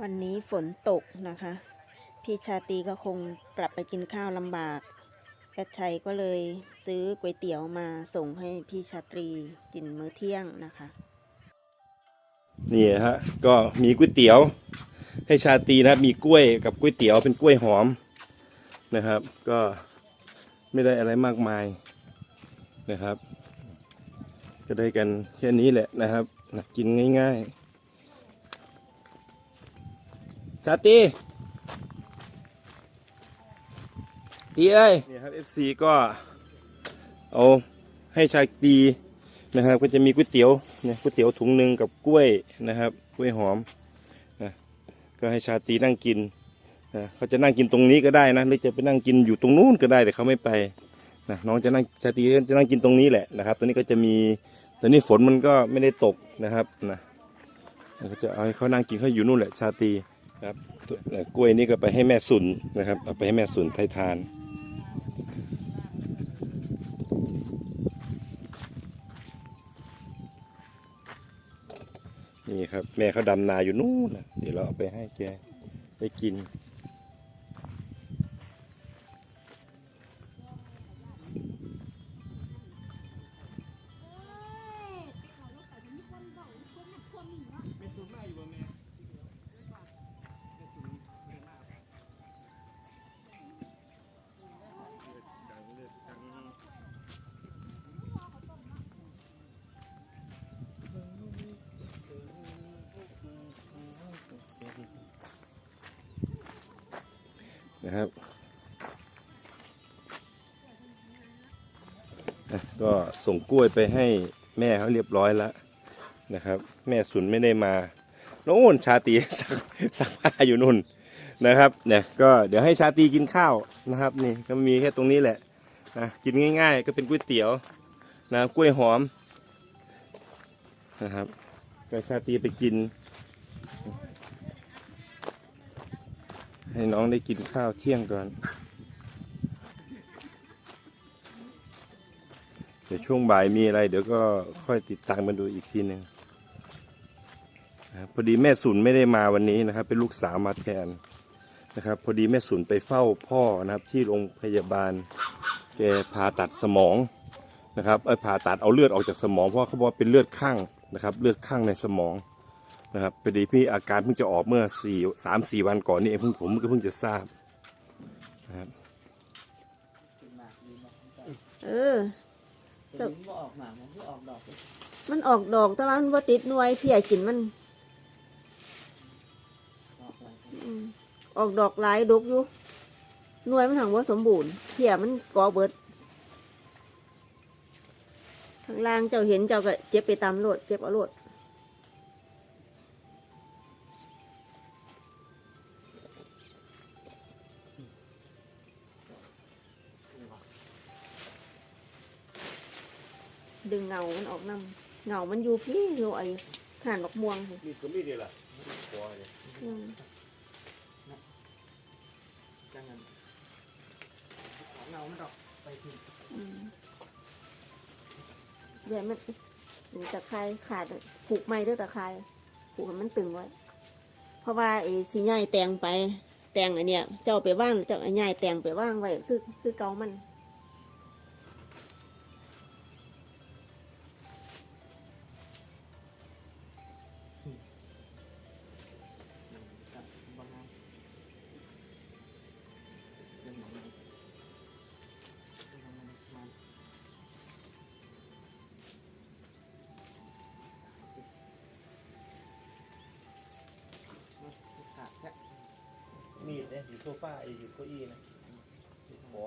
วันนี้ฝนตกนะคะ พี่ชาตรีก็คงกลับไปกินข้าวลำบากแอดชัยก็เลยซื้อก๋วยเตี๋ยวมาส่งให้พี่ชาตรีกินมื้อเที่ยงนะคะ นี่ฮะก็มีก๋วยเตี๋ยว ให้ชาตรีนะมีกล้วยกับก๋วยเตี๋ยวเป็นกล้วยหอมนะครับ ก็ไม่ได้อะไรมากมายนะครับ ก็ได้กันแค่นี้แหละนะครับนะกินง่าย ๆ ชาตรีดีเอ้ยนี่ครับ FC ก็เอาให้ชาตีนะครับ ก็จะมีก๋วยเตี๋ยวเนี่ยก๋วยเตี๋ยวถุงหนึ่งกับกล้วยนะครับ กล้วยหอมนะก็ให้ชาตีนั่งกินนะเขาจะนั่งกินตรงนี้ก็ได้นะหรือจะไปนั่งกินอยู่ตรงนู้นก็ได้แต่เขาไม่ไปนะน้องจะนั่งชาตีจะนั่งกินตรงนี้แหละนะครับตอนนี้ก็จะมีตอนนี้ฝนมันก็ไม่ได้ตกนะครับนะก็จะเอาให้เขานั่งกินเขาอยู่นู่นแหละชาตี ครับกล้วยนี่ก็ไปให้แม่สุนนะครับเอาไปให้แม่สุนไททานนี่ครับ แม่เขาดำนาอยู่นู่นนะเดี๋ยวเราเอาไปให้แกได้กิน นะครับ ก็ส่งกล้วยไปให้แม่เขาเรียบร้อยแล้วนะครับ แม่สุนไม่ได้มาโน่นชาตรีซักซักผ้าอยู่นู่นนะครับเนี่ยก็เดี๋ยวให้ชาตีกินข้าวนะครับนี่ก็มีแค่ตรงนี้แหละนะกินง่ายๆ ก็เป็นก๋วยเตี๋ยวนะกล้วยหอมนะครับก็ชาตีไปกิน ให้น้องได้กินข้าวเที่ยงก่อน เดี๋ยวช่วงบ่ายมีอะไร เดี๋ยวก็ค่อยติดตามมาดูอีกทีหนึ่งพอดีแม่สุนไม่ได้มาวันนี้นะครับ เป็นลูกสาวมาแทนนะครับ พอดีแม่สุนไปเฝ้าพ่อนะครับ ที่โรงพยาบาลแกผ่าตัดสมองนะครับเออผ่าตัดเอาเลือดออกจากสมองเพราะเขาบอกเป็นเลือดข้างนะครับ เลือดข้างในสมอง นะครับพอดีพี่อาการเพิ่งจะออกเมื่อสี่สามสี่วันก่อนนี่เองเพิ่งผมก็เพิ่งจะทราบนะครับเออเจ้าก็ออกหมากมันก็ออกดอกเลยมันออกดอกแต่ว่ามันบ่ติดหน่วยเพียกินมันออกอะไรอืมออกดอกหลายดกอยู่หน่วยมันถังว่าสมบูรณ์เพียมันกอเบิดข้างล่างเจ้าเห็นเจ้าก็เจ็บไปตามโลดเจ็บเอาโลด ดึงเงา มันออกน้ำเงา มันอยู่พี่อยู่ไอ้ห่านดอกม่วงสินี่ก็ไม่ดีละอืมจังนั้นของเรามันดอกไปทีอืมอย่ามันหรือตะไคร้ขาดเลยผูกไม้ด้วยตะไคร้ผูกให้มันตึงไว้ เพราะว่าไอ้สีใหญ่แตงไป แตงอันเนี้ย เจ้าไปว่างเจ้าไอ้ใหญ่แตงไปว่างไว้คือคือเกามัน อยู่โซฟาไอ้อยู่เก้าอี้นะขอ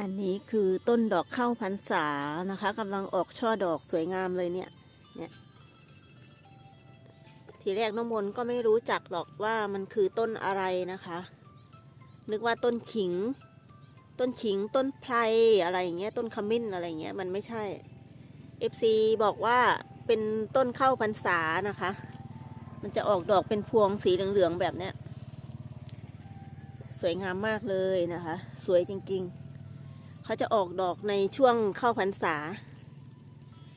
อันนี้คือต้นดอกข้าวพรรษานะคะกำลังออกช่อดอกสวยงามเลยเนี่ย เนี่ย ทีแรกน้องมนก็ไม่รู้จักหรอกว่ามันคือต้นอะไรนะคะ นึกว่าต้นขิง ต้นขิง ต้นไพรอะไรอย่างเงี้ย ต้นขมิ้นอะไรอย่างเงี้ย มันไม่ใช่ FC บอกว่าเป็นต้นข้าวพรรษานะคะ มันจะออกดอกเป็นพวงสีเหลืองๆแบบเนี้ย สวยงามมากเลยนะคะ สวยจริง ๆ เขาจะออกดอกในช่วงเข้าพรรษา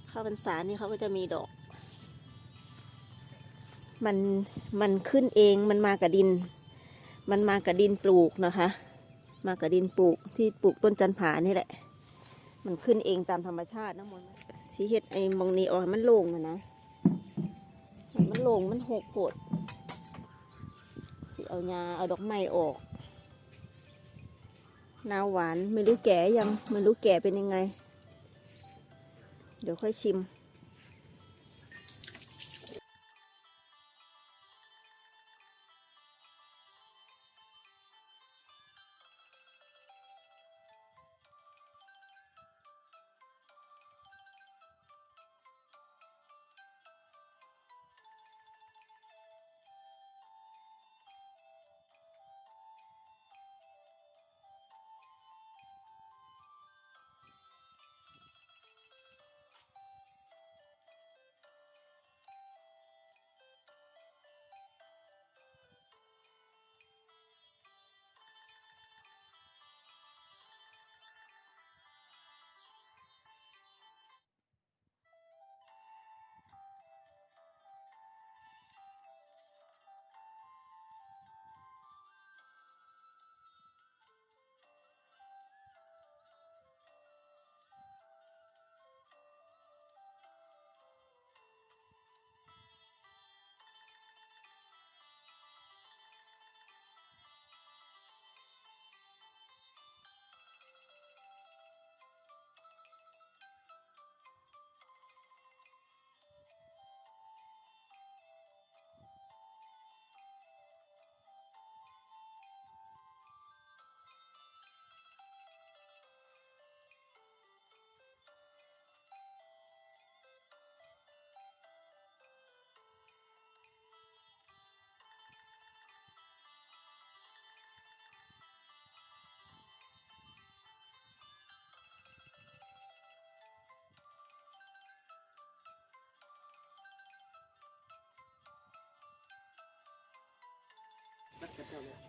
เข้าพรรษานี่เขาก็จะมีดอก มันมันขึ้นเองมันมากับดิน มันมากับดินปลูกนะคะ มากับดินปลูกที่ปลูกต้นจันผานี่แหละ มันขึ้นเองตามธรรมชาตินะมนสีเห็ดไอ้มองนี้ออกมันโล่งนะนะให้มันโล่งมันหกโผดสิเอายาเอาดอกไม้ออก นาวหวานไม่รู้แก่ยังไม่รู้แก่เป็นยังไง เดี๋ยวค่อยชิม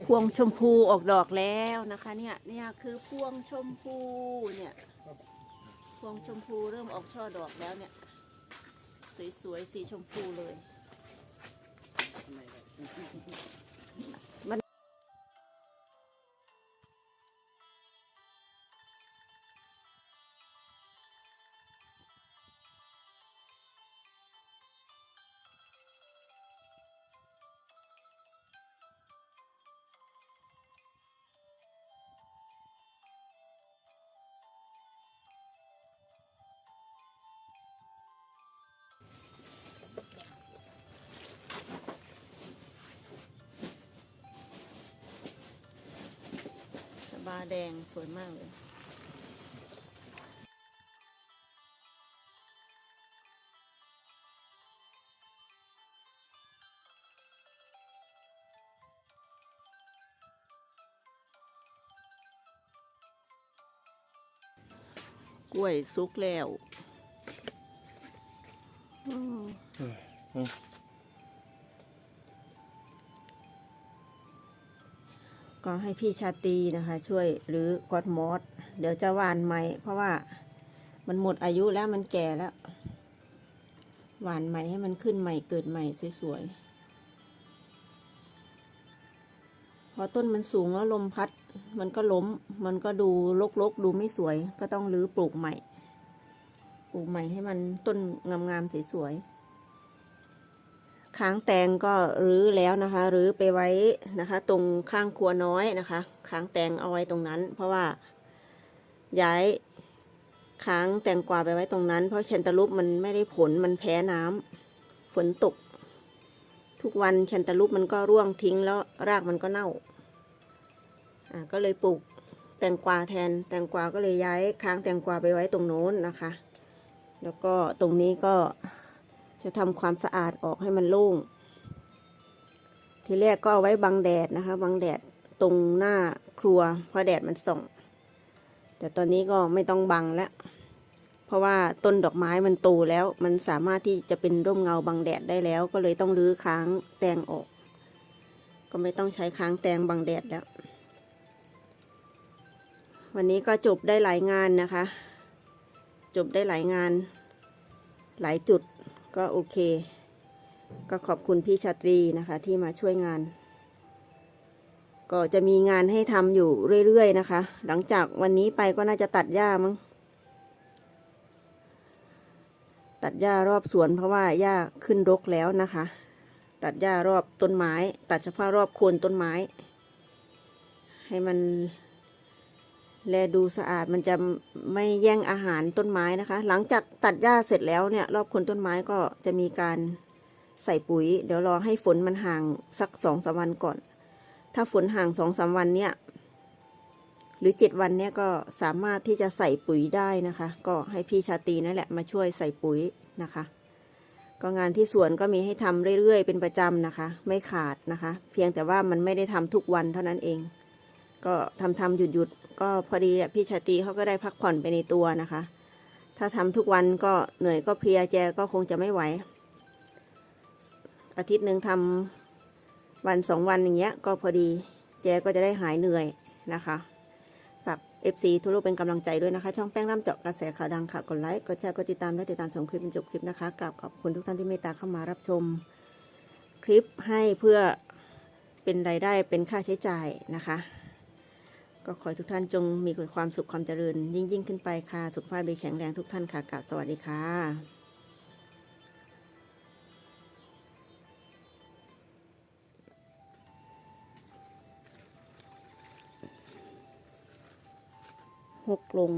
พวงชมพูออกดอกแล้วนะคะ เนี่ยเนี่ยคือพวงชมพูเนี่ยพวงชมพูเริ่มออกช่อดอกแล้วเนี่ย สวยๆสีชมพูเลย สบาแดงสวยมากเลยกล้วยสุกแล้วอืม ก็ให้พี่ชาตีนะคะ ช่วยหรือกอดมอสเดี๋ยวจะหวานใหม่เพราะว่ามันหมดอายุแล้วมันแก่แล้ว หวานใหม่ให้มันขึ้นใหม่เกิดใหม่สวยๆพอต้นมันสูงแล้วลมพัด มันก็ล้ม มันก็ดูลกๆ ดูไม่สวย ก็ต้องรื้อปลูกใหม่ ปลูกใหม่ให้มันต้นงามๆสวยๆ ค้างแตงก็รื้อแล้วนะคะรื้อไปไว้นะคะ ตรงข้างครัวน้อยนะคะค้างแตงเอาไว้ตรงนั้น เพราะว่าย้ายค้างแตงกวาไปไว้ตรงนั้น เพราะแคนตาลูปมันไม่ได้ผลมันแพ้น้ำฝนตก ทุกวันแคนตาลูปมันก็ร่วงทิ้งแล้วรากมันก็เน่าอ่าก็เลยปลูกแตงกวาแทนแตงกวาก็เลยย้ายค้างแตงกวาไปไว้ตรงโน้นนะคะ แล้วก็ตรงนี้ก็ จะทำความสะอาดออกให้มันโล่ง ทีแรกก็เอาไว้บังแดดนะคะ บังแดดตรงหน้าครัวเพราะแดดมันส่อง แต่ตอนนี้ก็ไม่ต้องบังแล้ว เพราะว่าต้นดอกไม้มันโตแล้ว มันสามารถที่จะเป็นร่มเงาบังแดดได้แล้ว ก็เลยต้องรื้อค้างแตงออก ก็ไม่ต้องใช้ค้างแตงบังแดดแล้ว วันนี้ก็จบได้หลายงานนะคะ จบได้หลายงาน หลายจุด ก็โอเค ก็ขอบคุณพี่ชาตรีนะคะ ที่มาช่วยงาน ก็จะมีงานให้ทำอยู่เรื่อยๆนะคะ หลังจากวันนี้ไปก็น่าจะตัดหญ้ามั้ง ตัดหญ้ารอบสวนเพราะว่าหญ้าขึ้นรกแล้วนะคะ ตัดหญ้ารอบต้นไม้ ตัดเฉพาะรอบโคนต้นไม้ ให้มัน แลดูสะอาดมันจะไม่แย่งอาหารต้นไม้นะคะ หลังจากตัดหญ้าเสร็จแล้วเนี่ย รอบคนต้นไม้ก็จะมีการใส่ปุ๋ย เดี๋ยวรอให้ฝนมันห่างสักสองสามวันก่อน ถ้าฝนห่างสองสามวันเนี่ยหรือเจ็ดวันเนี่ยก็สามารถที่จะใส่ปุ๋ยได้นะคะ ก็ให้พี่ชาตีนั่นแหละมาช่วยใส่ปุ๋ยนะคะ ก็งานที่สวนก็มีให้ทำเรื่อยๆ เป็นประจำนะคะ ไม่ขาดนะคะ เพียงแต่ว่ามันไม่ได้ทำทุกวันเท่านั้นเอง ก็ทำทำหยุดหยุดๆ ก็พอดีอะพี่ชาตรีเขาก็ได้พักผ่อนไปในตัวนะคะ ถ้าทำทุกวันก็เหนื่อยก็เพลียแจก็คงจะไม่ไหว อาทิตย์หนึ่งทำวันสองวันอย่างเงี้ย ก็พอดีแจก็จะได้หายเหนื่อยนะคะฝาก FC ทั่วโลกเป็นกำลังใจด้วยนะคะ ช่องแป้งร่ำเจาะกระแสข่าวดังค่ะกดไลค์กดแชร์กดติดตามและติดตามชมคลิปจนจบคลิปนะคะกราบขอบคุณทุกท่านที่เมตตาเข้ามารับชม คลิปให้เพื่อเป็นรายได้เป็นค่าใช้จ่ายนะคะ ก็ขอให้ทุกท่านจงมีความสุขความเจริญ ยิ่งยิ่งขึ้นไปค่ะ สุขภาพดีแข็งแรงทุกท่านค่ะกราบสวัสดีค่ะหกหลง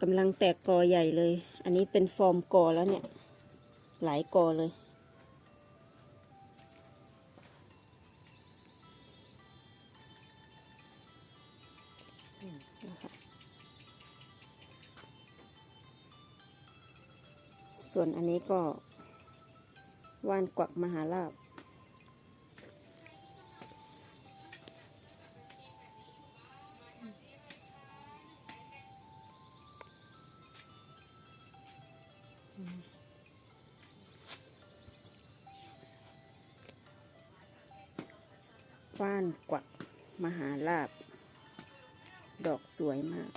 กำลังแตกกอใหญ่เลย อันนี้เป็นฟอร์มกอแล้วเนี่ย หลายกอเลย ส่วนอันนี้ก็ว่านกวักมหาลาบว่านกวักมหาลาบ ดอกสวยมาก